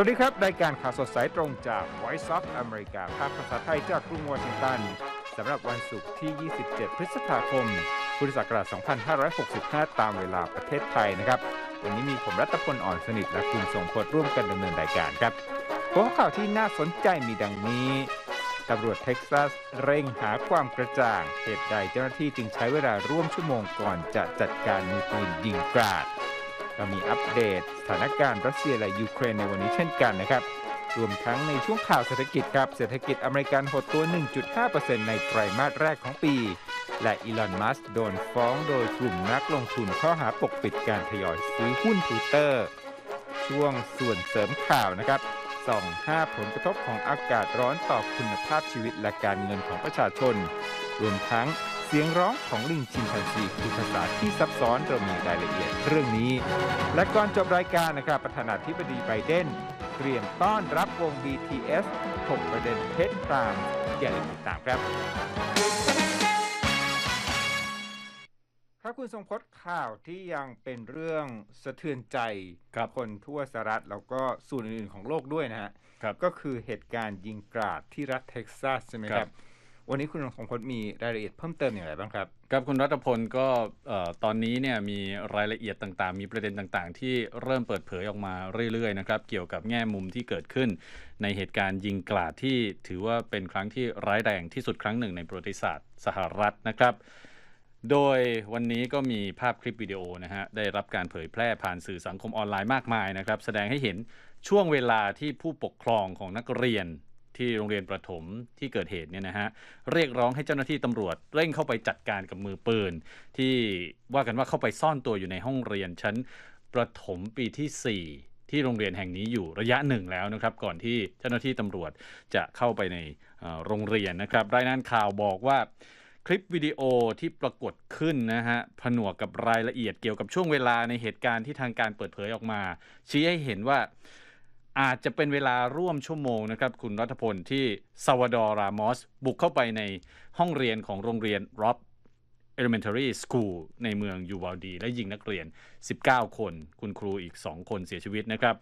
สวัสดีครับ รายการข่าวสดสายตรงจาก Voice of America ภาคภาษาไทยจากกรุงวอชิงตันสำหรับวันศุกร์ที่ 27 พฤษภาคม พุทธศักราช 2565 ตามเวลาประเทศไทยนะครับ วันนี้มีผมรัตพลอ่อนสนิทและคุณทรงพจน์ร่วมกันดำเนินรายการครับหัวข่าวที่น่าสนใจมีดังนี้ตำรวจเท็กซัสเร่งหาความกระจ่างเหตุใดเจ้าหน้าที่จึงใช้เวลาร่วมชั่วโมงก่อนจะจัดการมือปืนยิงกราด เรามีอัปเดตสถานการณ์รัสเซียและยูเครนในวันนี้เช่นกันนะครับ รวมทั้งในช่วงข่าวเศรษฐกิจครับ เศรษฐกิจอเมริกันหดตัว 1.5%ในไตรมาสแรกของปี และอีลอน มัสก์โดนฟ้องโดยกลุ่มนักลงทุนข้อหาปกปิดการทยอยซื้อหุ้นทวิตเตอร์ช่วงส่วนเสริมข่าวนะครับส่อง5ผลกระทบของอากาศร้อนต่อคุณภาพชีวิตและการเงินของประชาชน รวมทั้ง เสียงร้องของลิงชิมแปนซีคือภาษาที่ซับซ้อนเรามีรายละเอียดเรื่องนี้ และก่อนจบรายการนะครับประธานาธิบดีไบเดนเตรียมต้อนรับวง BTS ถกประเด็นเพชรพรามอย่าลืมติดตามครับครับคุณทรงพจน์ข่าวที่ยังเป็นเรื่องสะเทือนใจครับคนทั่วสหรัฐแล้วก็ส่วนอื่นๆของโลกด้วยนะฮะครับก็คือเหตุการณ์ยิงกราดที่รัฐเท็กซัสใช่ไหมคครัรับบ วันนี้คุณทรงพจน์มีรายละเอียดเพิ่มเติมอย่างไรบ้างครับครับคุณรัตพลก็ตอนนี้เนี่ยมีรายละเอียดต่างๆ มีประเด็นต่างๆ ที่เริ่มเปิดเผยออกมาเรื่อยๆนะครับเกี่ยวกับแง่มุมที่เกิดขึ้น ในเหตุการณ์ยิงกราดที่ถือว่าเป็นครั้งที่ร้ายแรงที่สุดครั้งหนึ่งในประวัติศาสตร์สหรัฐนะครับโดยวันนี้ก็มีภาพคลิปวิดีโอนะฮะได้รับการเผยแพร่ผ่านสื่อสังคมออนไลน์มากมายนะครับ แสดงให้เห็นช่วงเวลาที่ผู้ปกครองของนักเรียน ที่โรงเรียนประถมที่เกิดเหตุเนี่ยนะฮะเรียกร้องให้เจ้าหน้าที่ตำรวจเร่งเข้าไปจัดการกับมือปืน ที่ว่ากันว่าเข้าไปซ่อนตัวอยู่ในห้องเรียนชั้นประถมปีที่ 4 ที่โรงเรียนแห่งนี้อยู่ระยะหนึ่งแล้วนะครับ ก่อนที่เจ้าหน้าที่ตำรวจจะเข้าไปในโรงเรียนนะครับ รายงานข่าวบอกว่าคลิปวิดีโอที่ปรากฏขึ้นนะฮะผนวกกับรายละเอียดเกี่ยวกับช่วงเวลาในเหตุการณ์ที่ทางการเปิดเผยออกมา ชี้ให้เห็นว่า อาจจะเป็นเวลาร่วมชั่วโมงนะครับ คุณรัฐพลที่ซาวดอรามอส บุกเข้าไปในห้องเรียนของโรงเรียน Rob Elementary School ในเมืองยูวาลดี และยิงนักเรียน 19 คน คุณครูอีก 2 คนเสียชีวิตนะครับ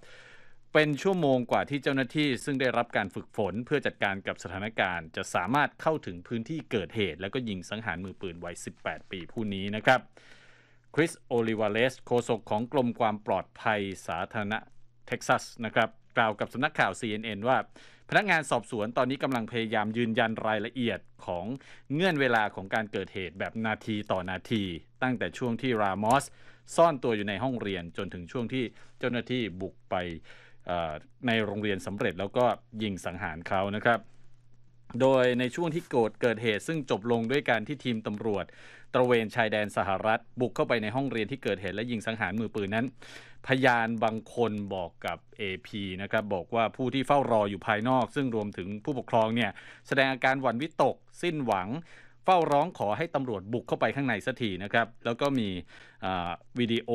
เป็นชั่วโมงกว่าที่เจ้าหน้าที่ซึ่งได้รับการฝึกฝนเพื่อจัดการกับสถานการณ์ จะสามารถเข้าถึงพื้นที่เกิดเหตุ แล้วก็ยิงสังหารมือปืนวัย 18 ปีผู้นี้นะครับคริสโอลิวาเลสโฆษกของกรมความปลอดภัยสาธารณะเท็กซัสนะครับ กล่าวกับสำนักข่าว CNN ว่า พนักงานสอบสวนตอนนี้กำลังพยายามยืนยันรายละเอียดของเงื่อนเวลาของการเกิดเหตุแบบนาทีต่อนาที ตั้งแต่ช่วงที่รามอสซ่อนตัวอยู่ในห้องเรียนจนถึงช่วงที่เจ้าหน้าที่บุกไปในโรงเรียนสำเร็จแล้วก็ยิงสังหารเขานะครับ โดยในช่วงที่โกดเกิดเหตุ ซึ่งจบลงด้วยการที่ทีมตำรวจ ตระเวนชายแดนสหรัฐ บุกเข้าไปในห้องเรียนที่เกิดเหตุและยิงสังหารมือปืนนั้น พยานบางคนบอกกับ AP นะครับบอกว่าผู้ที่เฝ้ารออยู่ภายนอก ซึ่งรวมถึงผู้ปกครองเนี่ยแสดงอาการหวั่นวิตก สิ้นหวังเฝ้าร้องขอให้ตำรวจบุกเข้าไปข้างในสักทีนะครับแล้วก็มีวิดีโอ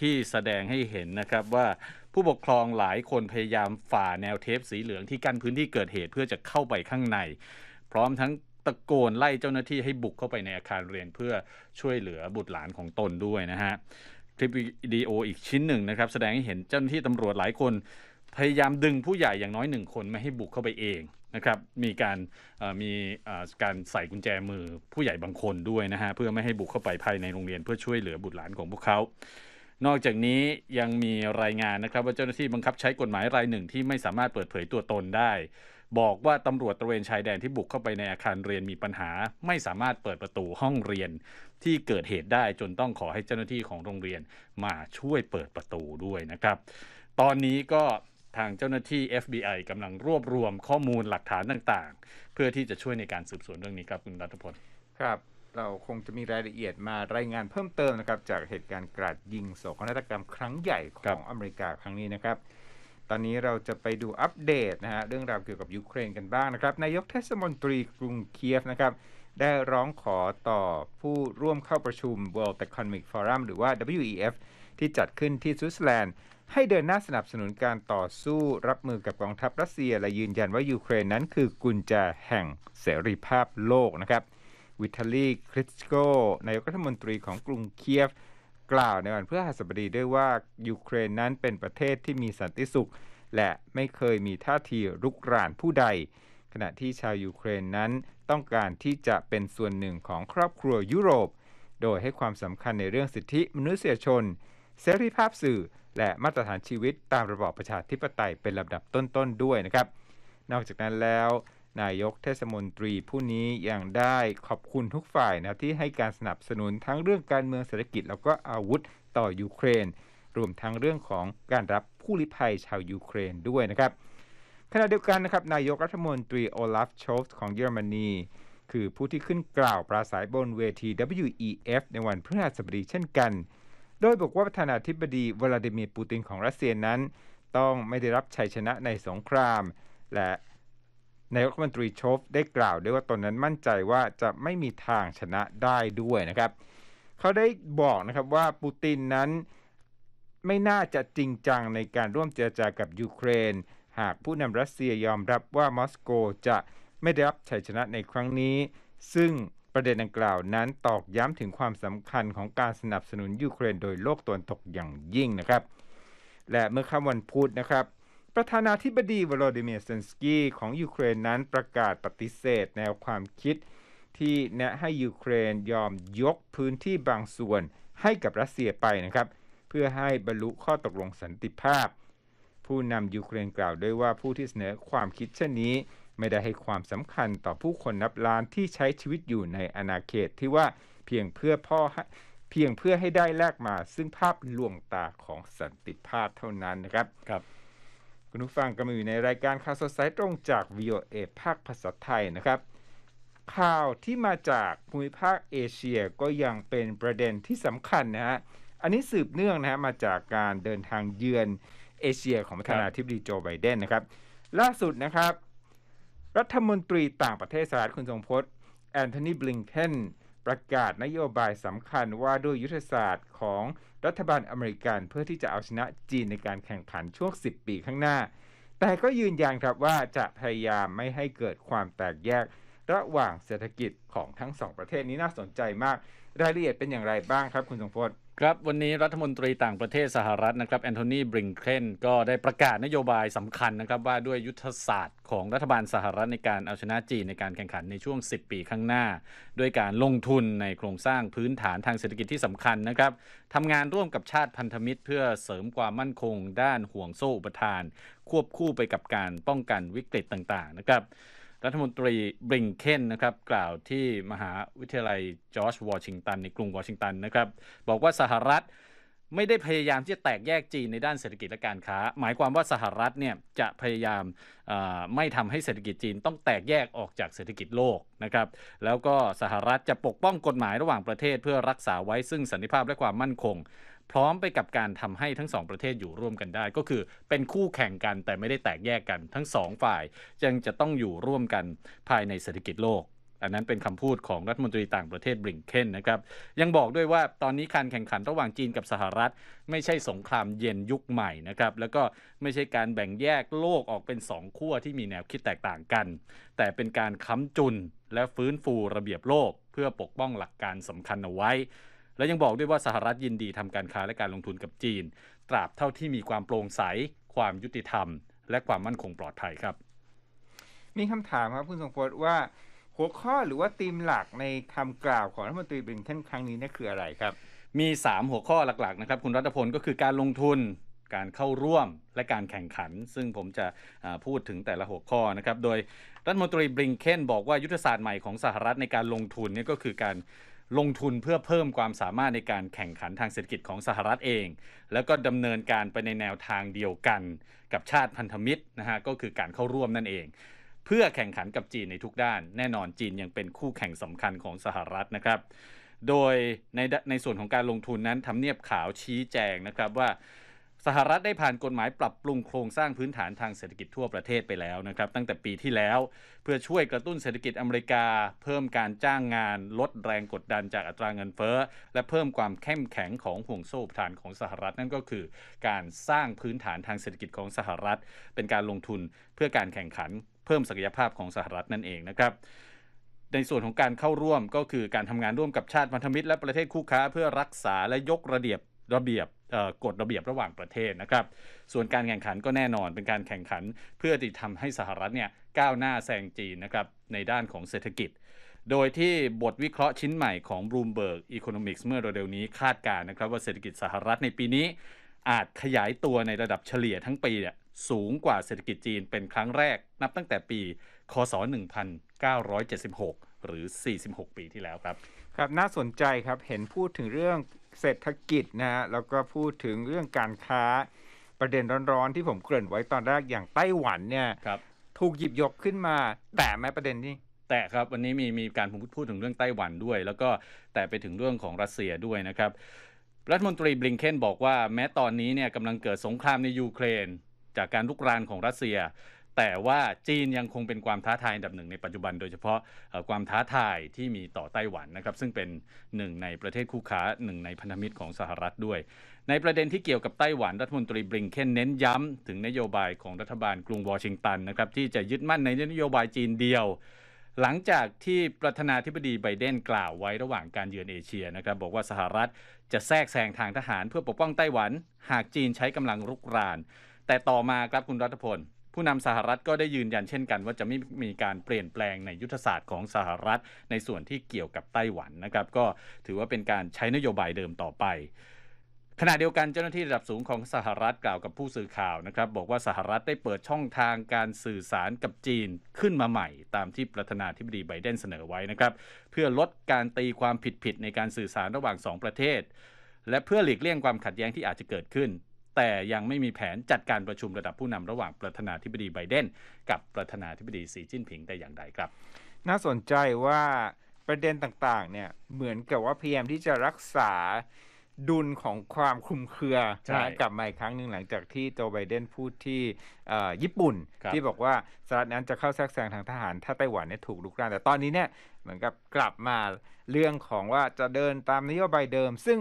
ที่แสดงให้เห็นนะครับว่า ผู้ปกครองหลายคนพยายามฝ่าแนวเทปสีเหลืองที่กั้นพื้นที่เกิดเหตุเพื่อจะเข้าไปข้างใน พร้อมทั้งตะโกนไล่เจ้าหน้าที่ให้บุกเข้าไปในอาคารเรียนเพื่อช่วยเหลือบุตรหลานของตนด้วยนะฮะคลิปวิดีโออีกชิ้นหนึ่งนะครับ แสดงให้เห็นเจ้าหน้าที่ตำรวจหลายคน พยายามดึงผู้ใหญ่อย่างน้อยหนึ่งคนไม่ให้บุกเข้าไปเองนะครับมีการมีการใส่กุญแจมือผู้ใหญ่บางคนด้วยนะฮะเพื่อไม่ให้บุกเข้าไปภายในโรงเรียนเพื่อช่วยเหลือบุตรหลานของพวกเขา นอกจากนี้ยังมีรายงานนะครับ ว่าเจ้าหน้าที่บังคับใช้กฎหมายรายหนึ่งที่ไม่สามารถเปิดเผยตัวตนได้ บอกว่าตำรวจตระเวนชายแดนที่บุกเข้าไปในอาคารเรียนมีปัญหา ไม่สามารถเปิดประตูห้องเรียนที่เกิดเหตุได้จนต้องขอให้เจ้าหน้าที่ของโรงเรียนมาช่วยเปิดประตูด้วยนะครับ ตอนนี้ก็ทางเจ้าหน้าที่ FBI กำลังรวบรวมข้อมูลหลักฐานต่างๆ เพื่อที่จะช่วยในการสืบสวนเรื่องนี้ครับคุณรัฐพลครับ เราคงจะมีรายละเอียดมารายงานเพิ่มเติมนะครับ จากเหตุการณ์กราดยิงโศกนาฏกรรมครั้งใหญ่ขครัอบงอเมริกาครั้งนี้นะครับ ตอนนี้เราจะไปดูอัปเดตนะฮะเรื่องราวเกี่ยวกับยูเครนกันบ้างนะครับ นายกเทศมนตรีกรุงเคียฟนะครับ ได้ร้องขอต่อผู้ร่วมเข้าประชุม World Economic Forum หรือว่า WEF ที่จัดขึ้นที่สวิตเซอร์แลนด์ให้เดินหน้าสนับสนุนการต่อสู้รับมือกับกองทัพรัสเซีย และยืนยันว่ายูเครนนั้นคือกุญแจแห่งเสรีภาพโลกนะครับ วิทาลีคริสโกนายกรัฐมนตรีของกรุงเคียฟ กล่าวในวันพฤหัสบดีด้วยว่ายูเครนนั้นเป็นประเทศที่มีสันติสุข และไม่เคยมีท่าทีรุกรานผู้ใด ขณะที่ชาวยูเครนนั้นต้องการที่จะเป็นส่วนหนึ่งของครอบครัวยุโรป โดยให้ความสำคัญในเรื่องสิทธิมนุษยชน เสรีภาพสื่อและมาตรฐานชีวิตตามระบอบประชาธิปไตยเป็นลำดับต้นๆด้วยนะครับ นอกจากนั้นแล้ว นายกเทศมนตรีผู้นี้ยังได้ขอบคุณทุกฝ่ายนะที่ให้การสนับสนุนทั้งเรื่องการเมืองเศรษฐกิจ แล้วก็อาวุธต่อยูเครน รวมทั้งเรื่องของการรับผู้ลี้ภัยชาวยูเครนด้วยนะครับขณะเดียวกันนะครับนายกรัฐมนตรีโอลาฟโชฟของเยอรมนีคือผู้ที่ขึ้นกล่าวปราศัยบนเวที WEF ในวันพฤหัสบดีเช่นกัน โดยบอกว่าประธานาธิบดีวลาดิเมียร์ปูตินของรัสเซียนั้น ต้องไม่ได้รับชัยชนะในสงคราม และ นายกรัฐมนตรีชฟได้กล่าวด้วยว่าตนนั้นมั่นใจว่าจะไม่มีทางชนะได้ด้วยนะครับ เขาได้บอกนะครับว่าปูตินนั้นไม่น่าจะจริงจังในการร่วมเจรจากับยูเครน หากผู้นำรัสเซียยอมรับว่ามอสโกจะไม่ได้รับชัยชนะในครั้งนี้ ซึ่งประเด็นดังกล่าวนั้นตอกย้ำถึงความสำคัญของการสนับสนุนยูเครนโดยโลกตะวันตกอย่างยิ่งนะครับ และเมื่อค่ำวันพุธนะครับ ประธานาธิบดีวโลดิเมียร์เซนสกี้ของยูเครนนั้นประกาศปฏิเสธแนวความคิด ที่แนะให้ยูเครนยอมยกพื้นที่บางส่วนให้กับรัสเซียไปนะครับ เพื่อให้บรรลุข้อตกลงสันติภาพ ผู้นำยูเครนกล่าวด้วยว่าผู้ที่เสนอความคิดเช่นนี้ ไม่ได้ให้ความสำคัญต่อผู้คนนับล้านที่ใช้ชีวิตอยู่ในอาณาเขตที่ว่าเพียงเพื่อพ่อเพียงเพื่อให้ได้แลกมาซึ่งภาพลวงตาของสันติภาพเท่านั้นนะครับครับ คุณผู้ฟังกำลังอยู่ในรายการข่าวสดสายตรงจาก VOA ภาคภาษาไทยนะครับ ข่าวที่มาจากภูมิภาคเอเชียก็ยังเป็นประเด็นที่สำคัญนะฮะ อันนี้สืบเนื่องนะฮะมาจากการเดินทางเยือนเอเชียของประธานาธิบดีโจไบเดนนะครับ ล่าสุดนะครับ รัฐมนตรีต่างประเทศสหรัฐคุณทรงพจน์แอนโทนีบลิงเคน ประกาศนโยบายสำคัญว่าด้วยยุทธศาสตร์ของรัฐบาลอเมริกันเพื่อที่จะเอาชนะจีนในการแข่งขันช่วง 10 ปีข้างหน้า แต่ก็ยืนยันครับว่าจะพยายามไม่ให้เกิดความแตกแยกระหว่างเศรษฐกิจของทั้งสองประเทศนี้น่าสนใจมาก รายละเอียดเป็นอย่างไรบ้างครับคุณทรงพจน์ ครับวันนี้รัฐมนตรีต่างประเทศสหรัฐนะครับแอนโทนีบริงเคนก็ได้ประกาศนโยบายสำคัญนะครับว่าด้วยยุทธศาสตร์ของรัฐบาลสหรัฐในการเอาชนะจีนในการแข่งขันในช่วง 10 ปีข้างหน้า ด้วยการลงทุนในโครงสร้างพื้นฐานทางเศรษฐกิจที่สำคัญนะครับทำงานร่วมกับชาติพันธมิตร เพื่อเสริมความมั่นคง ด้านห่วงโซ่อุปทาน ควบคู่ไปกับการป้องกันวิกฤตต่างๆนะครับ รัฐมนตรีบริงเคนนะครับกล่าวที่มหาวิทยาลัยจอร์จวอชิงตันในกรุงวอชิงตันนะครับบอกว่าสหรัฐ ไม่ได้พยายามที่จะแตกแยกจีนในด้านเศรษฐกิจและการค้า หมายความว่าสหรัฐเนี่ยจะพยายามไม่ทำให้เศรษฐกิจจีนต้องแตกแยกออกจากเศรษฐกิจโลกนะครับ แล้วก็สหรัฐจะปกป้องกฎหมายระหว่างประเทศ เพื่อรักษาไว้ซึ่งสันติภาพและความมั่นคง พร้อมไปกับการทำให้ทั้งสองประเทศอยู่ร่วมกันได้ ก็คือเป็นคู่แข่งกันแต่ไม่ได้แตกแยกกันทั้งสองฝ่ายยังจะต้องอยู่ร่วมกันภายในเศรษฐกิจโลก อันนั้นเป็นคำพูดของรัฐมนตรีต่างประเทศบริงเคนนะครับ ยังบอกด้วยว่าตอนนี้การแข่งขันระหว่างจีนกับสหรัฐ ไม่ใช่สงครามเย็นยุคใหม่นะครับ แล้วก็ไม่ใช่การแบ่งแยกโลกออกเป็นสองขั้วที่มีแนวคิดแตกต่างกัน แต่เป็นการค้ำจุนและฟื้นฟูระเบียบโลก เพื่อปกป้องหลักการสำคัญเอาไว้ และยังบอกด้วยว่าสหรัฐยินดีทำการค้าและการลงทุนกับจีน ตราบเท่าที่มีความโปร่งใส ความยุติธรรม และความมั่นคงปลอดภัยครับ มีคำถามครับคุณทรงพจน์ว่า หัวข้อหรือว่าธีมหลักในคำกล่าวของรัฐมนตรีบริงเคนครั้งนี้นี่คืออะไรครับ มี 3 หัวข้อหลักๆนะครับคุณรัตพลก็คือการลงทุนการเข้าร่วมและการแข่งขัน ซึ่งผมจะพูดถึงแต่ละหัวข้อนะครับ โดยรัฐมนตรีบริงเคนบอกว่ายุทธศาสตร์ใหม่ของสหรัฐในการลงทุนนี่ก็คือการลงทุนเพื่อเพิ่มความสามารถในการแข่งขันทางเศรษฐกิจของสหรัฐเอง แล้วก็ดำเนินการไปในแนวทางเดียวกันกับชาติพันธมิตรนะฮะก็คือการเข้าร่วมนั่นเอง เพื่อแข่งขันกับจีนในทุกด้าน แน่นอนจีนยังเป็นคู่แข่งสำคัญของสหรัฐนะครับ โดยในในส่วนของการลงทุนนั้นทำเนียบขาวชี้แจงนะครับว่าสหรัฐได้ผ่านกฎหมายปรับปรุงโครงสร้างพื้นฐานทางเศรษฐกิจทั่วประเทศไปแล้วนะครับ ตั้งแต่ปีที่แล้วเพื่อช่วยกระตุ้นเศรษฐกิจอเมริกา เพิ่มการจ้างงาน ลดแรงกดดันจากอัตราเงินเฟ้อ และเพิ่มความเข้มแข็งของห่วงโซ่ฐานของสหรัฐนั่นก็คือ การสร้างพื้นฐานทางเศรษฐกิจของสหรัฐ เป็นการลงทุนเพื่อการแข่งขัน พิ่มศักยภาพของสหรัฐนั่นเองนะครับในส่วนของการเข้าร่วมก็คือการทำงานร่วมกับชาติพันธมิตรและประเทศคู่ค้าเพื่อรักษาและยกระเบียบระเบียบกฎระเบียบระหว่างประเทศนะครับ ส่วนการแข่งขันก็แน่นอนเป็นการแข่งขันเพื่อที่ทำให้สหรัฐเนี่ยก้าวหน้าแซงจีนนะครับในด้านของเศรษฐกิจ โดยที่บทวิเคราะห์ชิ้นใหม่ของ Bloomberg Economics เมื่อเร็วๆนี้คาดการณ์นะครับว่าเศรษฐกิจสหรัฐในปีนี้อาจขยายตัวในระดับเฉลี่ยทั้งปีเนี่ย สูงกว่าเศรษฐกิจจีนเป็นครั้งแรก นับตั้งแต่ปี คศ 1976 หรือ 46 ปีที่แล้วครับ ครับน่าสนใจครับเห็นพูดถึงเรื่องเศรษฐกิจนะฮะแล้วก็พูดถึงเรื่องการค้าประเด็นร้อนๆ ที่ผมเกริ่นไว้ตอนแรกอย่างไต้หวันเนี่ยครับถูกหยิบยกขึ้นมา แต่แม้ประเด็นนี้แต่ครับวันนี้มีมีการพูดพูดถึงเรื่องไต้หวันด้วย แล้วก็แต่ไปถึงเรื่องของรัสเซียด้วยนะครับรัฐมนตรีบลิงเคนบอกว่าแม้ตอนนี้เนี่ยกำลังเกิดสงครามในยูเครน จากการลุกรานของรัสเซีย แต่ว่าจีนยังคงเป็นความท้าทายอันดับหนึ่งในปัจจุบันโดยเฉพาะความท้าทายที่มีต่อไต้หวันนะครับ ซึ่งเป็นหนึ่งในประเทศคู่ค้าหนึ่งในพันธมิตรของสหรัฐด้วย ในประเด็นที่เกี่ยวกับไต้หวันรัฐมนตรีบลิงเคนเน้นย้ำถึงนโยบายของรัฐบาลกรุงวอชิงตันนะครับที่จะยึดมั่นในนโยบายจีนเดียวหลังจากที่ประธานาธิบดีไบเดนกล่าวไว้ระหว่างการเยือนเอเชียนะครับ บอกว่าสหรัฐจะแทรกแซงทางทหารเพื่อปกป้องไต้หวัน หากจีนใช้กำลังรุกราน แต่ต่อมาครับคุณรัฐพล ผู้นำสหรัฐก็ได้ยืนยันเช่นกัน ว่าจะไม่มีการเปลี่ยนแปลงในยุทธศาสตร์ของสหรัฐ ในส่วนที่เกี่ยวกับไต้หวันนะครับ ก็ถือว่าเป็นการใช้นโยบายเดิมต่อไปขณะเดียวกันเจ้าหน้าที่ระดับสูงของสหรัฐกล่าวกับผู้สื่อข่าวนะครับ บอกว่าสหรัฐได้เปิดช่องทางการสื่อสารกับจีนขึ้นมาใหม่ ตามที่ประธานาธิบดีไบเดนเสนอไว้นะครับ เพื่อลดการตีความผิดๆในการสื่อสารระหว่างสองประเทศ และเพื่อหลีกเลี่ยงความขัดแย้งที่อาจจะเกิดขึ้น แต่ยังไม่มีแผนจัดการประชุมระดับผู้นำระหว่างประธานาธิบดีไบเดน กับประธานาธิบดีสีจิ้นผิงแต่อย่างใดครับ น่าสนใจว่าประเด็นต่างๆ เนี่ยเหมือนกับว่าพยายามที่จะรักษาดุลของความคลุมเครือใช่นะกลับมาอีกครั้งหนึ่งหลังจากที่โจไบเดนพูดที่เอ่อญี่ปุ่นครับที่บอกว่าสหรัฐนั้นจะเข้าแทรกแซงทางทหาร ถ้าไต้หวันเนี่ยถูกลุกรานแต่ตอนนี้เนี่ยเหมือนกับกลับมาเรื่องของว่าจะเดินตามนโยบายเดิม ซึ่ง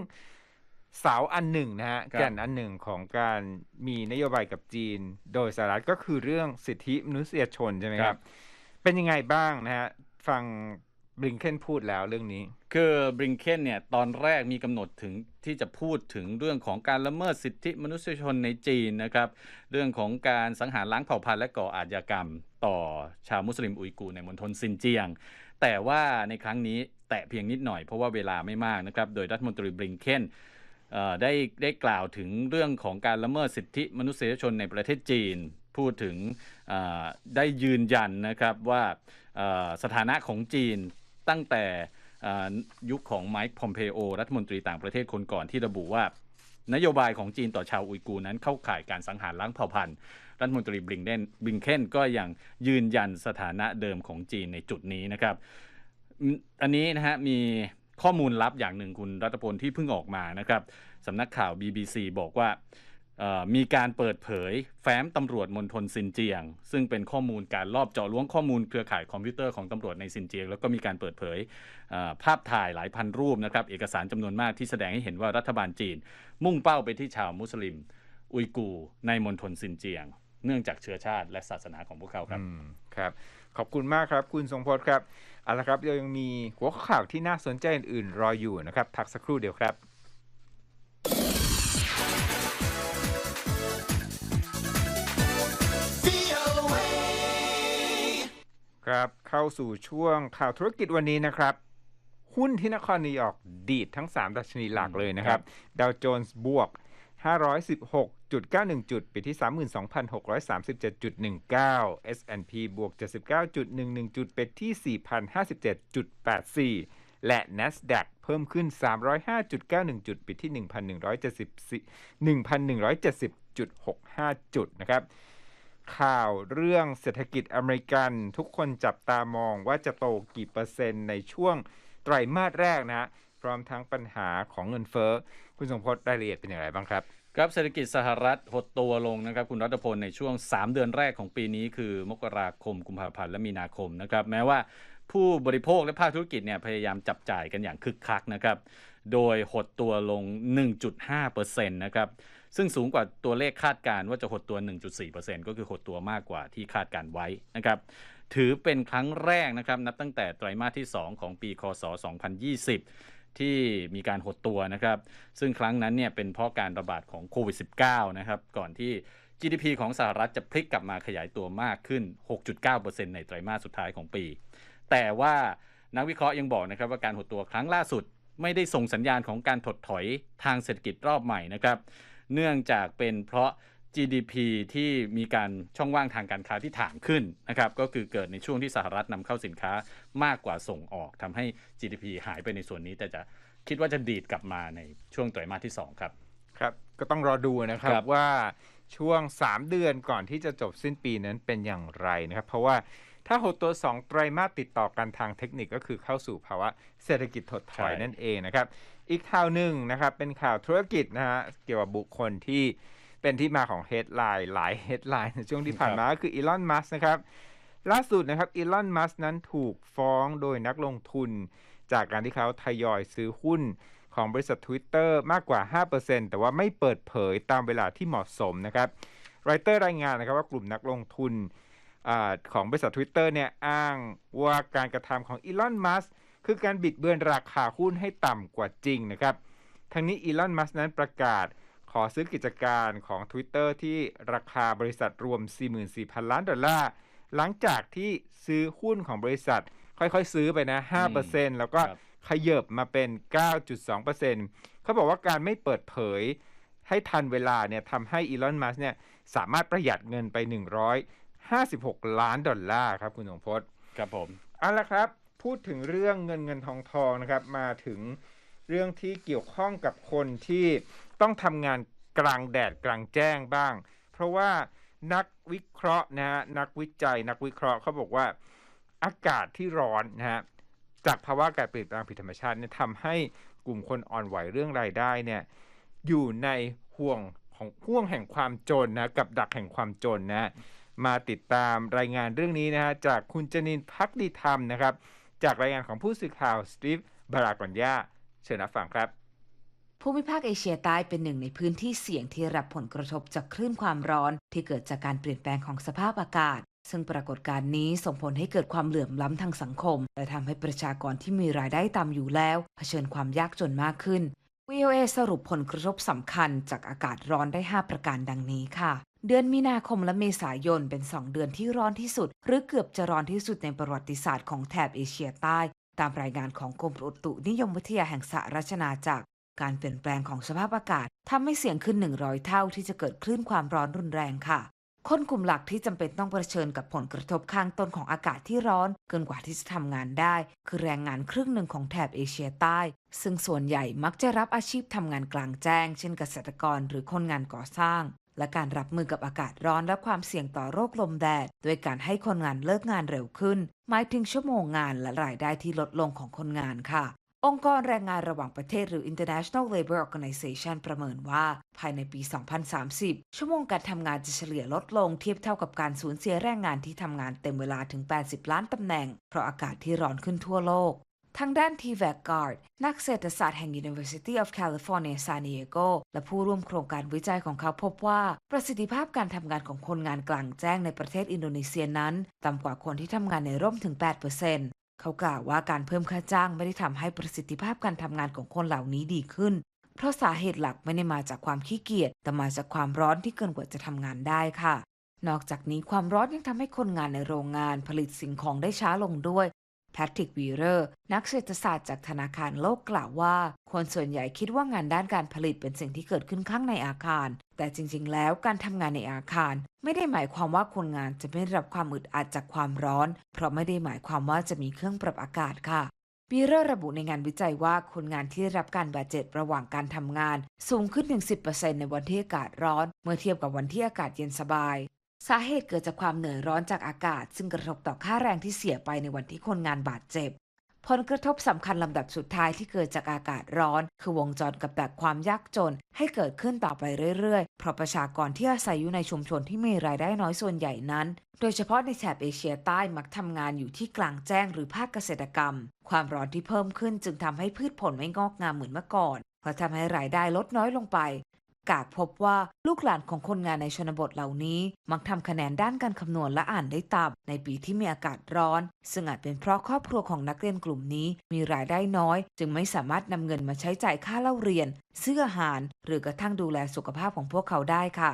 เสาอันหนึ่งนะฮะครับแก่นอันหนึ่งของการมีนโยบายกับจีน โดยสหรัฐก็คือเรื่องสิทธิมนุษยชนใช่ไหมครับ เป็นยังไงบ้างนะฮะฟังบลิงเคนพูดแล้วเรื่องนี้ คือบริงเคนเนี่ยตอนแรกมีกำหนดถึงที่จะพูดถึงเรื่องของการละเมิดสิทธิมนุษยชนในจีนนะครับ เรื่องของการสังหารล้างเผ่าพันธุ์และก่ออาชญากรรม ต่อชาวมุสลิมอุยกูร์ในมณฑลซินเจียง แต่ว่าในครั้งนี้แตะเพียงนิดหน่อยเพราะว่าเวลาไม่มากนะครับ โดยรัฐมนตรีบริงเคนเอ่อ ได้ได้กล่าวถึงเรื่องของการละเมิดสิทธิมนุษยชนในประเทศจีน พูดถึงได้ยืนยันนะครับว่าสถานะของจีนตั้งแต่ยุคของไมค์พอมเพโอรัฐมนตรีต่างประเทศคนก่อนที่ระบุว่านโยบายของจีนต่อชาวอุยกูร์นั้นเข้าข่ายการสังหารล้างเผ่าพันธุ์ รัฐมนตรีบลิงเดนบลิงเคนก็ยังยืนยันสถานะเดิมของจีนในจุดนี้นะครับ อันนี้นะฮะมี ข้อมูลลับอย่างหนึ่งคุณรัตพลที่เพิ่งออกมานะครับสำนักข่าว BBC บอกว่ามีการเปิดเผยแฟ้มตำรวจมณฑลซินเจียง ซึ่งเป็นข้อมูลการลอบเจาะล้วงข้อมูลเครือข่ายคอมพิวเตอร์ของตำรวจในซินเจียง แล้วก็มีการเปิดเผยภาพถ่ายหลายพันรูปนะครับเอกสารจำนวนมากที่แสดงให้เห็นว่ารัฐบาลจีน มุ่งเป้าไปที่ชาวมุสลิม อุยกูในมณฑลซินเจียง เนื่องจากเชื้อชาติและศาสนาของพวกเขาครับครับ ขอบคุณมากครับ คุณทรงพจน์ครับเอาละครับเรายังมีหัวข้อข่าวที่น่าสนใจอื่นๆรออยู่นะครับพักสักครู่เดียวครับครับเข้าสู่ช่วงข่าวธุรกิจวันนี้นะครับ หุ้นที่นครนิวยอร์กดีดทั้ง 3 ดัชนีหลักเลยนะครับ ดาวโจนส์บวก 516.91 จุดไปที่ 32,637.19 S&P บวก 79.11 จุดไปที่ 4,057.84 และ NASDAQ เพิ่มขึ้น 305.91 จุดไปที่ 1,170 1,170.65 จุดนะครับข่าวเรื่องเศรษฐกิจอเมริกันทุกคนจับตามองว่าจะโตกี่เปอร์เซ็นต์ในช่วงไตรมาสแรกนะฮะพร้อมทั้งปัญหาของเงินเฟ้อ คุณสมพศรายละเอียดเป็นอย่างไรบ้างครับครับเศรษฐกิจสหรัฐหดตัวลงนะครับ คุณรัตพลในช่วง 3 เดือนแรกของปีนี้ คือมกราคมกุมภาพันธ์และมีนาคมนะครับแม้ว่าผู้บริโภคและภาคธุรกิจเนี่ยพยายามจับจ่ายกันอย่างคึกคักนะครับโดยหดตัวลง 1.5%นะครับซึ่งสูงกว่าตัวเลขคาดการณ์ว่าจะหดตัว 1.4%ก็คือหดตัวมากกว่าที่คาดการไว้นะครับถือเป็นครั้งแรกนะครับนับตั้งแต่ไตรมาสที่ 2 ของปีคศ 2020 ที่มีการหดตัวนะครับ ซึ่งครั้งนั้นเนี่ยเป็นเพราะการระบาดของโควิด -19 นะครับ ก่อนที่ GDP ของสหรัฐจะพลิกกลับมาขยายตัวมากขึ้น 6.9%ในไตรมาสสุดท้ายของปี แต่ว่านักวิเคราะห์ยังบอกนะครับว่าการหดตัวครั้งล่าสุดไม่ได้ส่งสัญญาณของการถดถอยทางเศรษฐกิจรอบใหม่นะครับ เนื่องจากเป็นเพราะ GDP ที่มีการช่องว่างทางการค้าที่ถ่างขึ้นนะครับก็คือเกิดในช่วงที่สหรัฐนำเข้าสินค้ามากกว่าส่งออกทำให้ GDP หายไปในส่วนนี้ แต่จะคิดว่าจะดีดกลับมาในช่วงไตรมาสที่ 2 ครับครับ ก็ต้องรอดูนะครับครับว่าช่วง 3 เดือนก่อนที่จะจบสิ้นปีนั้นเป็นอย่างไรนะครับ เพราะว่าถ้าหดตัว 2 ไตรมาสติดต่อกันทางเทคนิคก็คือเข้าสู่ภาวะเศรษฐกิจถดถอยนั่นเองนะครับ อีกข่าวหนึ่งนะครับเป็นข่าวธุรกิจนะฮะเกี่ยวกับบุคคลที่ เป็นที่มาของเฮดไลน์หลายเฮดไลน์ในช่วงที่ผ่านมาก็คืออีลอนมัสนะครับ ล่าสุดนะครับอีลอนมัสนั้นถูกฟ้องโดยนักลงทุน จากการที่เขาทยอยซื้อหุ้นของบริษัท Twitter มากกว่า 5%แต่ว่าไม่เปิดเผยตามเวลาที่เหมาะสมนะครับรอยเตอร์รายงานนะครับว่ากลุ่มนักลงทุนอาของบริษัท Twitter เนี่ยอ้างว่าการกระทำของอีลอนมัสคือการบิดเบือนราคาหุ้นให้ต่ำกว่าจริงนะครับทั้งนี้อีลอนมัสนั้นประกาศ ขอซื้อกิจการของ Twitter ที่ราคาบริษัทรวม 44,000 ล้านดอลลาร์ หลังจากที่ซื้อหุ้นของบริษัท ค่อยๆ ซื้อไปนะ 5%แล้วก็ครับขยับมาเป็น 9.2%เขาบอกว่าการไม่เปิดเผยให้ทันเวลาเนี่ยทำให้อีลอน มัสเนี่ยสามารถประหยัดเงินไป 156 ล้านดอลลาร์ครับคุณสงพจน์ครับผมเอาละครับ พูดถึงเรื่องเงินเงินทองทองนะครับ มาถึงเรื่องที่เกี่ยวข้องกับคนที่ ต้องทำงานกลางแดดกลางแจ้งบ้าง เพราะว่านักวิเคราะห์นะฮะนักวิจัย นักวิเคราะห์เขาบอกว่าอากาศที่ร้อนนะฮะจากภาวะกาศเปลี่ยนแปลงผิดธรรมชาติเนี่ยทำให้กลุ่มคนอ่อนไหวเรื่องรายได้เนี่ยอยู่ในห่วงของห่วงแห่งความจนนะกับดักแห่งความจนนะมาติดตามรายงานเรื่องนี้นะฮะจากคุณจนินพักดีธรรมนะครับ จากรายงานของผู้สื่อข่าวสตีฟบารากอนยาเชิญรับฟังครับ ภูมิภาคเอเชียใต้เป็นหนึ่งในพื้นที่เสี่ยงที่รับผลกระทบจากคลื่นความร้อน ที่เกิดจากการเปลี่ยนแปลงของสภาพอากาศ ซึ่งปรากฏการณ์นี้ส่งผลให้เกิดความเหลื่อมล้ำทางสังคม และทำให้ประชากรที่มีรายได้ต่ำอยู่แล้ว เผชิญความยากจนมากขึ้น VOA สรุปผลกระทบสำคัญจากอากาศร้อนได้ 5 ประการดังนี้ค่ะ เดือนมีนาคมและเมษายนเป็น 2 เดือนที่ร้อนที่สุด หรือเกือบจะร้อนที่สุดในประวัติศาสตร์ของแถบเอเชียใต้ ตามรายงานของกรมอุตุนิยมวิทยาแห่งสหราชอาณาจักร การเปลี่ยนแปลงของสภาพอากาศทำให้เสี่ยงขึ้น 100 เท่าที่จะเกิดคลื่นความร้อนรุนแรงค่ะ คนกลุ่มหลักที่จำเป็นต้องเผชิญกับผลกระทบข้างต้นของอากาศที่ร้อน เกินกว่าที่จะทำงานได้ คือแรงงานครึ่งหนึ่งของแถบเอเชียใต้ ซึ่งส่วนใหญ่มักจะรับอาชีพทำงานกลางแจ้ง เช่นเกษตรกรหรือคนงานก่อสร้างและการรับมือกับอากาศร้อนและความเสี่ยงต่อโรคลมแดดด้วยการให้คนงานเลิกงานเร็วขึ้น หมายถึงชั่วโมงงานและรายได้ที่ลดลงของคนงานค่ะ องค์กรแรงงานระหว่างประเทศหรือ International Labour Organization ประเมินว่า ภายในปี 2030 ชั่วโมงการทำงานจะเฉลี่ยลดลงเทียบเท่ากับการสูญเสียแรงงานที่ทำงานเต็มเวลาถึง 80 ล้านตำแหน่ง เพราะอากาศที่ร้อนขึ้นทั่วโลกทางด้าน t v a c g a r d นักเศรษฐศาสตร์แห่ง University of California San Diego และผู้ร่วมโครงการวิจัยของเขาพบว่า ประสิทธิภาพการทำงานของคนงานกลางแจ้งในประเทศอินโดนีเซียนั้น ต่ำกว่าคนที่ทำงานในร่มถึง 8%เขากล่าวว่าการเพิ่มค่าจ้างไม่ได้ทำให้ประสิทธิภาพการทำงานของคนเหล่านี้ดีขึ้น เพราะสาเหตุหลักไม่ได้มาจากความขี้เกียจ แต่มาจากความร้อนที่เกินกว่าจะทำงานได้ค่ะ นอกจากนี้ความร้อนยังทำให้คนงานในโรงงานผลิตสิ่งของได้ช้าลงด้วย แพทริกวีเรอร์ นักเศรษฐศาสตร์จากธนาคารโลกกล่าวว่า คนส่วนใหญ่คิดว่างานด้านการผลิตเป็นสิ่งที่เกิดขึ้นข้างในอาคาร แต่จริง ๆ แล้วการทำงานในอาคาร ไม่ได้หมายความว่าคนงานจะไม่รับความอึดอัดจากความร้อน เพราะไม่ได้หมายความว่าจะมีเครื่องปรับอากาศค่ะบีเรอร์ระบุในงานวิจัยว่าคนงานที่ได้รับการบาดเจ็บระหว่างการทำงาน สูงขึ้นถึง 10%ในวันที่อากาศร้อน เมื่อเทียบกับวันที่อากาศเย็นสบาย สาเหตุเกิดจากความเหนื่อยร้อนจากอากาศ ซึ่งกระทบต่อค่าแรงที่เสียไปในวันที่คนงานบาดเจ็บ ผลกระทบสำคัญลำดับสุดท้ายที่เกิดจากอากาศร้อน คือวงจรกับดักความยากจนให้เกิดขึ้นต่อไปเรื่อยๆ เพราะประชากรที่อาศัยอยู่ในชุมชนที่มีรายได้น้อยส่วนใหญ่นั้น โดยเฉพาะในแถบเอเชียใต้มักทำงานอยู่ที่กลางแจ้งหรือภาคเกษตรกรรม ความร้อนที่เพิ่มขึ้นจึงทำให้พืชผลไม่งอกงามเหมือนเมื่อก่อนเพราะทำให้รายได้ลดน้อยลงไป กากพบว่าลูกหลานของคนงานในชนบทเหล่านี้ มักทำคะแนนด้านการคำนวณและอ่านได้ต่ำในปีที่มีอากาศร้อน ซึ่งอาจเป็นเพราะครอบครัวของนักเรียนกลุ่มนี้มีรายได้น้อย จึงไม่สามารถนำเงินมาใช้จ่ายค่าเล่าเรียน ซื้ออาหาร หรือกระทั่งดูแลสุขภาพของพวกเขาได้ค่ะ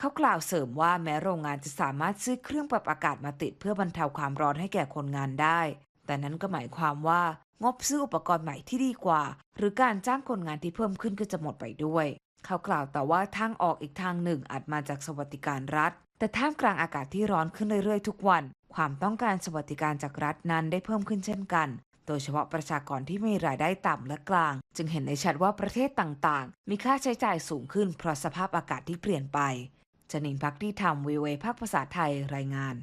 เขากล่าวเสริมว่าแม้โรงงานจะสามารถซื้อเครื่องปรับอากาศมาติดเพื่อบรรเทาความร้อนให้แก่คนงานได้ แต่นั้นก็หมายความว่างบซื้ออุปกรณ์ใหม่ที่ดีกว่า หรือการจ้างคนงานที่เพิ่มขึ้นก็จะหมดไปด้วย เขากล่าวแต่ว่าทางออกอีกทางหนึ่งอาจมาจากสวัสดิการรัฐ แต่ท่ามกลางอากาศที่ร้อนขึ้นเรื่อยๆ ทุกวัน ความต้องการสวัสดิการจากรัฐนั้นได้เพิ่มขึ้นเช่นกัน โดยเฉพาะประชากรที่มีรายได้ต่ำและกลาง จึงเห็นได้ชัดว่าประเทศต่างๆ มีค่าใช้จ่ายสูงขึ้นเพราะสภาพอากาศที่เปลี่ยนไปจนินพักดีธรรมวีเอภาคภาษาไทยรายงาน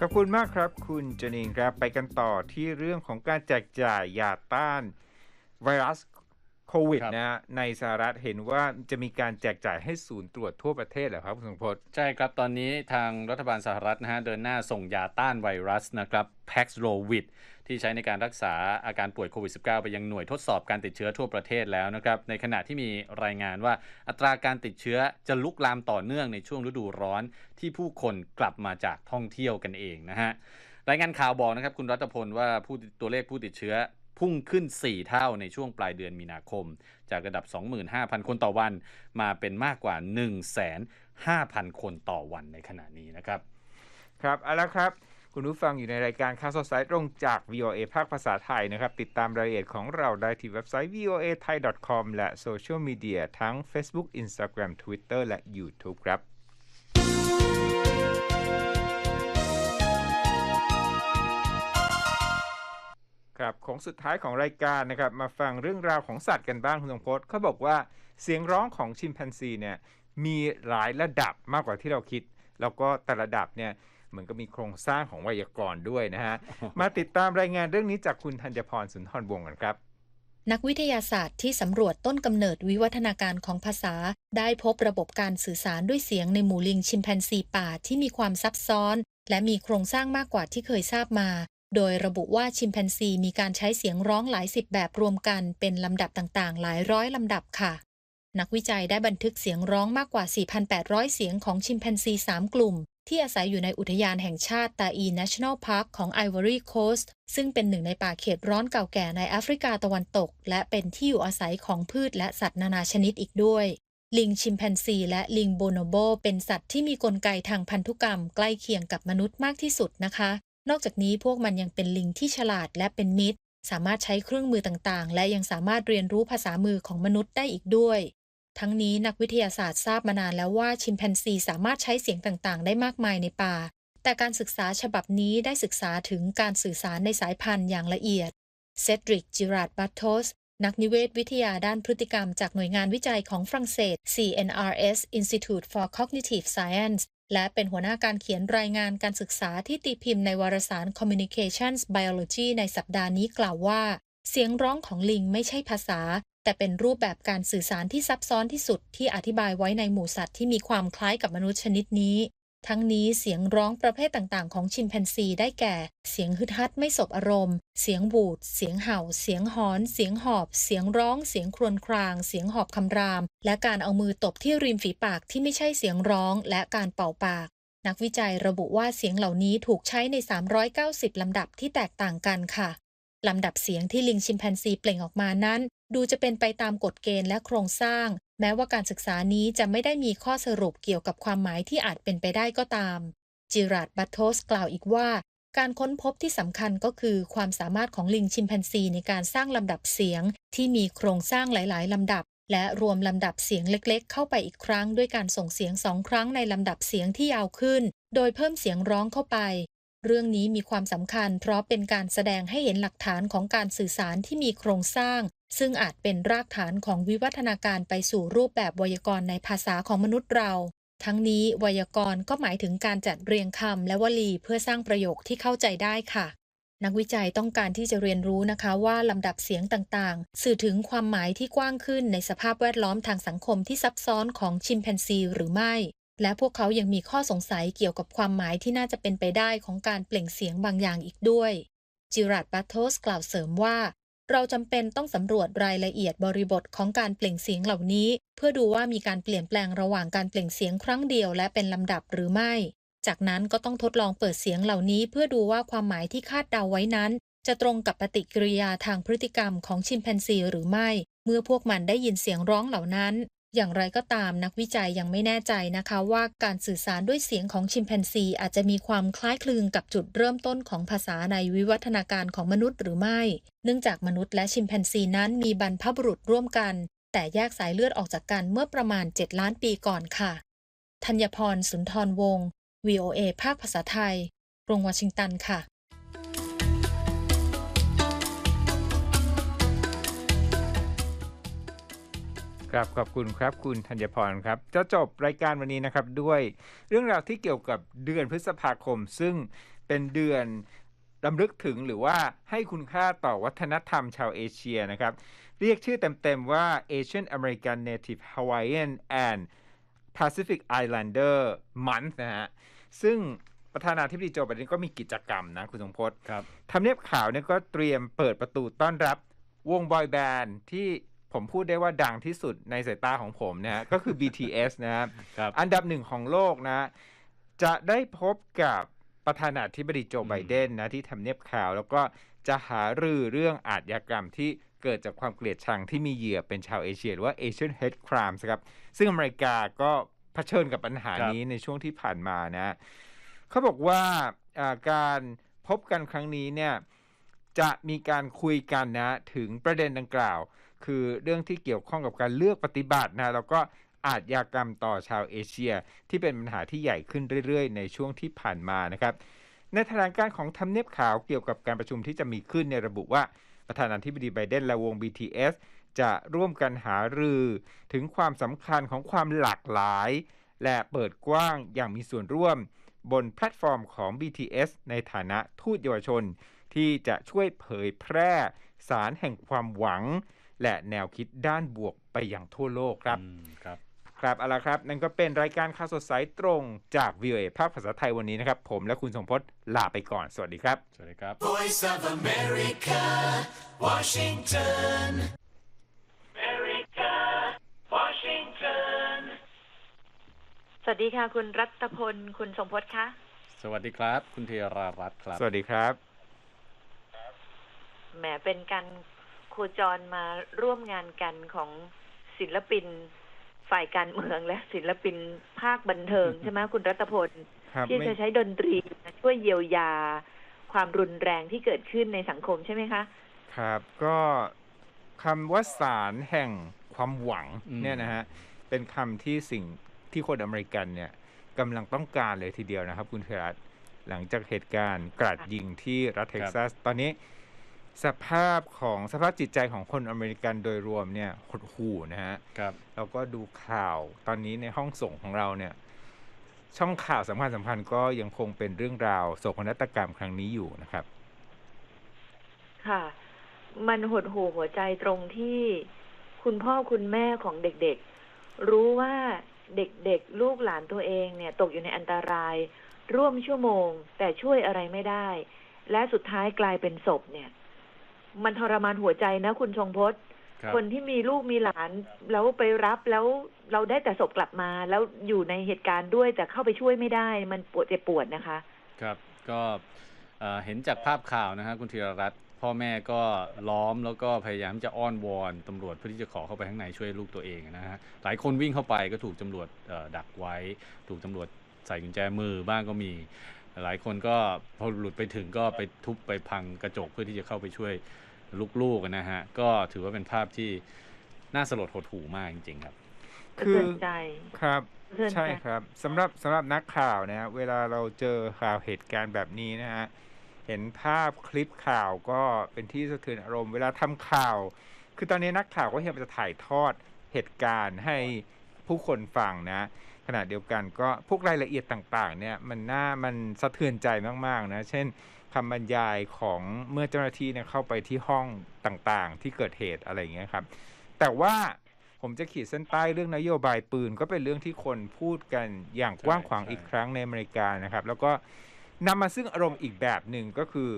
ขอบคุณมากครับ คุณจนินครับไปกันต่อที่เรื่องของการแจกจ่ายยาต้านไวรัสโควิดครับนะฮะในสหรัฐเห็นว่าจะมีการแจกจ่ายให้ศูนย์ตรวจทั่วประเทศเหรอครับคุณสมพศใช่ครับ ตอนนี้ทางรัฐบาลสหรัฐนะฮะเดินหน้าส่งยาต้านไวรัสนะครับ Paxlovid ที่ใช้ในการรักษาอาการป่วยโควิด -19 ไปยังหน่วยทดสอบการติดเชื้อทั่วประเทศแล้วนะครับ ในขณะที่มีรายงานว่าอัตราการติดเชื้อจะลุกลามต่อเนื่องในช่วงฤดูร้อนที่ผู้คนกลับมาจากท่องเที่ยวกันเองนะฮะรายงานข่าวบอกนะครับคุณรัตพลว่าผู้ตัวเลขผู้ติดเชื้อพุ่งขึ้น 4 เท่าในช่วงปลายเดือนมีนาคม จากระดับ 25,000 คนต่อวัน มาเป็นมากกว่า 1,500 0 คนต่อวันในขณะนี้นะครับ ครับเอาละครับ คุณผู้ฟังอยู่ในรายการข่าวสดสายตรงจาก VOA ภาคภาษาไทยนะครับ ติดตามรายละเอียดของเราได้ที่เว็บไซต์ voa thai com และโซเชียลมีเดียทั้ง Facebook Instagram Twitter และ YouTube ครับครับของสุดท้ายของรายการนะครับ มาฟังเรื่องราวของสัตว์กันบ้างคุณสงพจน์เขาบอกว่าเสียงร้องของชิมแปนซีเนี่ยมีหลายระดับมากกว่าที่เราคิด แล้วก็แต่ระดับเนี่ย เหมือนก็มีโครงสร้างของไวยากรณ์ด้วยนะฮะ มาติดตามรายงานเรื่องนี้จากคุณธัญพรสุนทรวงศ์กันครับนักวิทยาศาสตร์ที่สำรวจต้นกำเนิดวิวัฒนาการของภาษา ได้พบระบบการสื่อสารด้วยเสียงในหมู่ลิงชิมแปนซีป่าที่มีความซับซ้อน และมีโครงสร้างมากกว่าที่เคยทราบมา โดยระบุว่าชิมแปนซีมีการใช้เสียงร้องหลายสิบแบบรวมกันเป็นลำดับต่างๆ หลายร้อยลำดับค่ะ นักวิจัยได้บันทึกเสียงร้องมากกว่า 4,800 เสียงของชิมแปนซี 3 กลุ่ม ที่อาศัยอยู่ในอุทยานแห่งชาติตาอี National Park ของ Ivory Coast ซึ่งเป็นหนึ่งในป่าเขตร้อนเก่าแก่ในแอฟริกาตะวันตก และเป็นที่อยู่อาศัยของพืชและสัตว์นานาชนิดอีกด้วย ลิงชิมแปนซี และลิงโบโนโบ เป็นสัตว์ที่มีกลไกทางพันธุกรรม ใกล้เคียงกับมนุษย์มากที่สุดนะคะ นอกจากนี้พวกมันยังเป็นลิงที่ฉลาดและเป็นมิตร สามารถใช้เครื่องมือต่างๆ และยังสามารถเรียนรู้ภาษามือของมนุษย์ได้อีกด้วย ทั้งนี้นักวิทยาศาสตร์ทราบมานานแล้วว่าชิมแปนซีสามารถใช้เสียงต่างๆ ได้มากมายในป่า แต่การศึกษาฉบับนี้ได้ศึกษาถึงการสื่อสารในสายพันธุ์อย่างละเอียด เซดริก จิราดบัตโทสนักนิเวศวิทยาด้านพฤติกรรมจากหน่วยงานวิจัยของฝรั่งเศส CNRS Institute for Cognitive Science และเป็นหัวหน้าการเขียนรายงานการศึกษาที่ตีพิมพ์ในวารสาร Communications Biology ในสัปดาห์นี้กล่าวว่า เสียงร้องของลิงไม่ใช่ภาษา แต่เป็นรูปแบบการสื่อสารที่ซับซ้อนที่สุดที่อธิบายไว้ในหมู่สัตว์ที่มีความคล้ายกับมนุษย์ชนิดนี้ ทั้งนี้เสียงร้องประเภทต่างๆ ของชิมแปนซีได้แก่ เสียงฮึดฮัดไม่สบอารมณ์ เสียงบูด เสียงเห่า เสียงหอน เสียงหอบ เสียงร้อง เสียงครวญคราง เสียงหอบคำราม และการเอามือตบที่ริมฝีปากที่ไม่ใช่เสียงร้อง และการเป่าปาก นักวิจัยระบุว่าเสียงเหล่านี้ถูกใช้ใน 390 ลำดับที่แตกต่างกันค่ะลำดับเสียงที่ลิงชิมแปนซีเปล่งออกมานั้น ดูจะเป็นไปตามกฎเกณฑ์และโครงสร้าง แม้ว่าการศึกษานี้จะไม่ได้มีข้อสรุปเกี่ยวกับความหมายที่อาจเป็นไปได้ก็ตาม จิราดบัตโทสกล่าวอีกว่า การค้นพบที่สำคัญก็คือความสามารถของลิงชิมแปนซีในการสร้างลำดับเสียง ที่มีโครงสร้างหลาย ๆลำดับ และรวมลำดับเสียงเล็ก ๆ เข้าไปอีกครั้ง ด้วยการส่งเสียงสองครั้งในลำดับเสียงที่ยาวขึ้น โดยเพิ่มเสียงร้องเข้าไปเรื่องนี้มีความสำคัญเพราะเป็นการแสดงให้เห็นหลักฐานของการสื่อสารที่มีโครงสร้าง ซึ่งอาจเป็นรากฐานของวิวัฒนาการไปสู่รูปแบบไวยากรณ์ในภาษาของมนุษย์เรา ทั้งนี้ไวยากรณ์ก็หมายถึงการจัดเรียงคำและวลีเพื่อสร้างประโยคที่เข้าใจได้ค่ะ นักวิจัยต้องการที่จะเรียนรู้นะคะว่าลำดับเสียงต่างๆ สื่อถึงความหมายที่กว้างขึ้นในสภาพแวดล้อมทางสังคมที่ซับซ้อนของชิมแปนซีหรือไม่และพวกเขายังมีข้อสงสัยเกี่ยวกับความหมายที่น่าจะเป็นไปได้ของการเปล่งเสียงบางอย่างอีกด้วย จิรัตบัตโทสกล่าวเสริมว่า เราจำเป็นต้องสำรวจรายละเอียดบริบทของการเปล่งเสียงเหล่านี้ เพื่อดูว่ามีการเปลี่ยนแปลงระหว่างการเปล่งเสียงครั้งเดียวและเป็นลำดับหรือไม่ จากนั้นก็ต้องทดลองเปิดเสียงเหล่านี้ เพื่อดูว่าความหมายที่คาดเดาไว้นั้น จะตรงกับปฏิกิริยาทางพฤติกรรมของชิมแปนซีหรือไม่ เมื่อพวกมันได้ยินเสียงร้องเหล่านั้น อย่างไรก็ตามนักวิจัยยังไม่แน่ใจนะคะว่าการสื่อสารด้วยเสียงของชิมแปนซีอาจจะมีความคล้ายคลึงกับจุดเริ่มต้นของภาษาในวิวัฒนาการของมนุษย์หรือไม่ เนื่องจากมนุษย์และชิมแปนซีนั้นมีบรรพบุรุษร่วมกัน แต่แยกสายเลือดออกจากกันเมื่อประมาณ 7 ล้านปีก่อนค่ะธัญพรสุนทรวงศ์ VOA ภาคภาษาไทย กรุงวอชิงตันค่ะ ครับขอบคุณครับคุณธัญพรครับจะจบรายการวันนี้นะครับด้วยเรื่องราวที่เกี่ยวกับเดือนพฤษภาคม ซึ่งเป็นเดือนรำลึกถึงหรือว่าให้คุณค่าต่อวัฒนธรรมชาวเอเชียนะครับ เรียกชื่อเต็มๆว่า Asian American Native Hawaiian and Pacific Islander Month นะฮะซึ่งประธานาธิบดีโจไบเดนก็มีกิจกรรมนะคุณสมพศครับทำเนียบขาวเนี่ยก็เตรียมเปิดประตูต้อนรับวงบอยแบนด์ที่ ผมพูดได้ว่าดังที่สุดในสายตาของผมนะฮะก็คือ BTS นะครับครับอันดับหนึ่งของโลกนะ จะได้พบกับประธานาธิบดีโจไบเดนนะที่ทำเนียบขาว แล้วก็จะหารือเรื่องอาชญากรรมที่เกิดจากความเกลียดชังที่มีเหยื่อเป็นชาวเอเชีย หรือว่า Asian Hate Crimes ครับ ซึ่งอเมริกาก็เผชิญกับปัญหาครับนี้ในช่วงที่ผ่านมานะเขาบอกว่าอ่าการพบกันครั้งนี้เนี่ยจะมีการคุยกันนะถึงประเด็นดังกล่าว คือเรื่องที่เกี่ยวข้องกับการเลือกปฏิบัตินะแล้วก็อาชญากรรมต่อชาวเอเชีย ที่เป็นปัญหาที่ใหญ่ขึ้นเรื่อยๆ ในช่วงที่ผ่านมานะครับในแถลงการของทำเนียบขาวเกี่ยวกับการประชุมที่จะมีขึ้นในระบุว่าประธานาธิบดีไบเดนและวง BTS จะร่วมกันหารือถึงความสำคัญของความหลากหลาย และเปิดกว้างอย่างมีส่วนร่วม บนแพลตฟอร์มของ BTS ในฐานะทูตเยาวชน ที่จะช่วยเผยแพร่สารแห่งความหวัง และแนวคิดด้านบวกไปอย่างทั่วโลกครับอืมครับ ครับเอาละครับ นั่นก็เป็นรายการข่าวสดสายตรงจาก VOA ภาคภาษาไทยวันนี้นะครับ ผมและคุณสมพศลาไปก่อน สวัสดีครับ สวัสดีครับ Voice of America, Washington. America, Washington. สวัสดีค่ะ คุณรัตพล คุณสมพศคะสวัสดีครับ คุณเทรารัตน์ครับ สวัสดีครับแหมเป็นการ โคจรมาร่วมงานกันของศิลปินฝ่ายการเมืองและศิลปินภาคบันเทิงใช่ไหมคุณรัตพลครับที่ไม่จะใช้ดนตรีมาช่วยเยียวยาความรุนแรงที่เกิดขึ้นในสังคมใช่ไหมคะ ครับก็คำว่าสารแห่งความหวังอืมเนี่ยนะฮะเป็นคำที่สิ่งที่คนอเมริกันเนี่ยกำลังต้องการเลยทีเดียวนะครับ คุณเทรัตน์หลังจากเหตุการณ์กราดยิงที่รัฐเท็กซัส ตอนนี้ สภาพของสภาพจิตใจของคนอเมริกันโดยรวมเนี่ยหดหู่นะฮะครับเราก็ดูข่าวตอนนี้ในห้องส่งของเราเนี่ย ช่องข่าวสำคัญสำคัญก็ยังคงเป็นเรื่องราวโศกนาฏกรรมครั้งนี้อยู่นะครับ ค่ะ มันหดหู่หัวใจตรงที่คุณพ่อคุณแม่ของเด็กๆ รู้ว่าเด็กๆ ลูกหลานตัวเองเนี่ย ตกอยู่ในอันตราย ร่วมชั่วโมง แต่ช่วยอะไรไม่ได้ และสุดท้ายกลายเป็นศพเนี่ย มันทรมานหัวใจนะ คุณชงพจน์ครับคนที่มีลูกมีหลานแล้วไปรับแล้วเราได้แต่ศพกลับมา แล้วอยู่ในเหตุการณ์ด้วยแต่เข้าไปช่วยไม่ได้มันปวดเจ็บปวดนะคะ ครับก็เอ่อเห็นจากภาพข่าวนะฮะคุณธีรรัตน์พ่อแม่ก็ล้อมแล้วก็พยายามจะอ้อนวอนตำรวจเพื่อที่จะขอเข้าไปข้างในช่วยลูกตัวเองนะฮะหลายคนวิ่งเข้าไปก็ถูกตำรวจเอ่อดักไว้ ถูกตำรวจใส่กุญแจมือบ้างก็มี หลายคนก็พอหลุดไปถึงก็ไปทุบไปพังกระจกเพื่อที่จะเข้าไปช่วย ลูกๆนะฮะ ก็ถือว่าเป็นภาพที่น่าสลดหดหู่มากจริง ๆ ครับ คือสะเทือนใจครับสะเทือนใจใช่ครับสำหรับสำหรับนักข่าวนะฮะเวลาเราเจอข่าวเหตุการณ์แบบนี้นะฮะเห็นภาพคลิปข่าวก็เป็นที่สะเทือนอารมณ์เวลาทำข่าว คือตอนนี้นักข่าวก็พยายามจะถ่ายทอดเหตุการณ์ให้ผู้คนฟังนะ ขณะเดียวกันก็พวกรายละเอียดต่าง ๆ เนี่ยมันน่ามันสะเทือนใจมากๆนะ เช่น คำบรรยายของเมื่อเจ้าหน้าที่เนี่ยเข้าไปที่ห้องต่างๆ ที่เกิดเหตุอะไรอย่างเงี้ยครับ แต่ว่าผมจะขีดเส้นใต้เรื่องนโยบายปืน ก็เป็นเรื่องที่คนพูดกันอย่างกว้างขวางอีกครั้งในอเมริกานะครับ แล้วก็นำมาซึ่งอารมณ์อีกแบบหนึ่งก็คือ